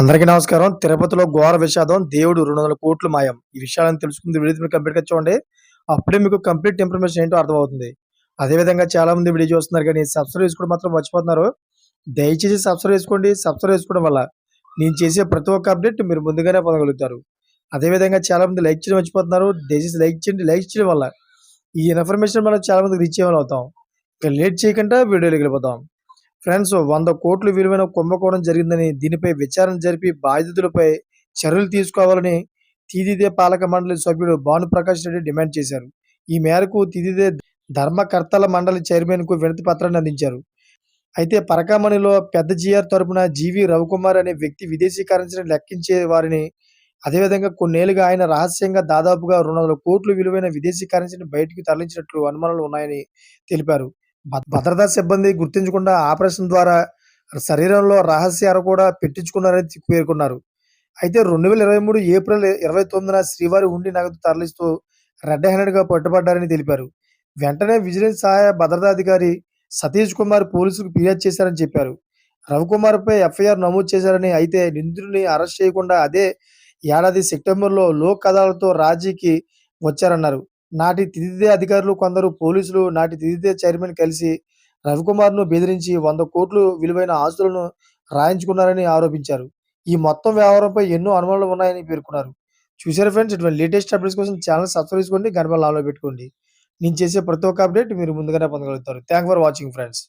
అందరికీ నమస్కారం. తిరుపతిలో ఘోర విషాదం దేవుడు రెండు వందల కోట్లు మాయం. ఈ విషయాలను తెలుసుకుంది వీడియో కంప్లీట్గా చూడండి. అప్పుడే మీకు కంప్లీట్ ఇన్ఫర్మేషన్ ఏంటో అర్థమవుతుంది. అదేవిధంగా చాలా మంది వీడియో చూస్తున్నారు కానీ సబ్స్క్రైబ్ చేసుకోవడం మాత్రం మర్చిపోతున్నారు. దయచేసి సబ్స్క్రైబ్ చేసుకోండి. సబ్స్క్రైబ్ చేసుకోవడం వల్ల నేను చేసే ప్రతి ఒక్క అప్డేట్ మీరు ముందుగానే పొందగలుగుతారు. అదేవిధంగా చాలా మంది లైక్ చేయడం మర్చిపోతున్నారు. దయచేసి లైక్ చేయండి. లైక్ చేయడం వల్ల ఈ ఇన్ఫర్మేషన్ మనం చాలా మందికి రీచ్ అయ్యేవాళ్ళు అవుతాం. ఇక లేట్ చేయకుండా వీడియోలోకి వెళ్ళిపోతాం. ఫ్రెండ్స్ వంద కోట్లు విలువైన కుంభకోణం జరిగిందని దీనిపై విచారణ జరిపి బాధితులపై చర్యలు తీసుకోవాలని తీదిదే పాలక మండలి సభ్యుడు భానుప్రకాష్ రెడ్డి డిమాండ్ చేశారు. ఈ మేరకు తీదిదే ధర్మకర్తల మండలి చైర్మన్కు వినతి పత్రాన్ని అందించారు. అయితే పరకామణిలో పెద్ద జిఆర్ తరపున జీవి రవికుమార్ అనే వ్యక్తి విదేశీ కరెన్సీని లెక్కించే వారిని అదేవిధంగా కొన్నేళ్ళుగా ఆయన రహస్యంగా దాదాపుగా రెండు వందల కోట్లు విలువైన విదేశీ కరెన్సీని బయటికి తరలించినట్లు అనుమానాలు ఉన్నాయని తెలిపారు. భద్రతా సిబ్బంది గుర్తించకుండా ఆపరేషన్ ద్వారా శరీరంలో రహస్య అర కూడా పెట్టించుకున్నారని పేర్కొన్నారు. అయితే రెండు వేల ఇరవై మూడు ఏప్రిల్ ఇరవై తొమ్మిదిన శ్రీవారి ఉండి నగదు తరలిస్తూ రెడ్ హ్యాండెడ్గా పట్టుబడ్డారని తెలిపారు. వెంటనే విజిలెన్స్ సహాయ భద్రతాధికారి సతీష్ కుమార్ పోలీసులకు ఫిర్యాదు చేశారని చెప్పారు. రవికుమార్ పై ఎఫ్ఐఆర్ నమోదు చేశారని అయితే నిందితుడిని అరెస్ట్ చేయకుండా అదే ఏడాది సెప్టెంబర్లో లోక్ అదాలతో రాజీకి వచ్చారన్నారు. నాటి తిదిదే అధికారులు కొందరు పోలీసులు నాటి తిదిదే చైర్మన్ కలిసి రవికుమార్ను బెదిరించి వంద కోట్లు విలువైన ఆస్తులను రాయించుకున్నారని ఆరోపించారు. ఈ మొత్తం వ్యవహారంపై ఎన్నో అనుమానాలు ఉన్నాయని పేర్కొన్నారు. చూసారు ఫ్రెండ్స్ ఇటువంటి లేటెస్ట్ అప్డేట్స్ కోసం ఛానల్ సబ్స్క్రైబ్ చేసుకోండి గణపల్ ఆలో పెట్టుకోండి. నేను చేసే ప్రతి ఒక్క అప్డేట్ మీరు ముందుగానే పొందగలుగుతారు. Thank for watching friends.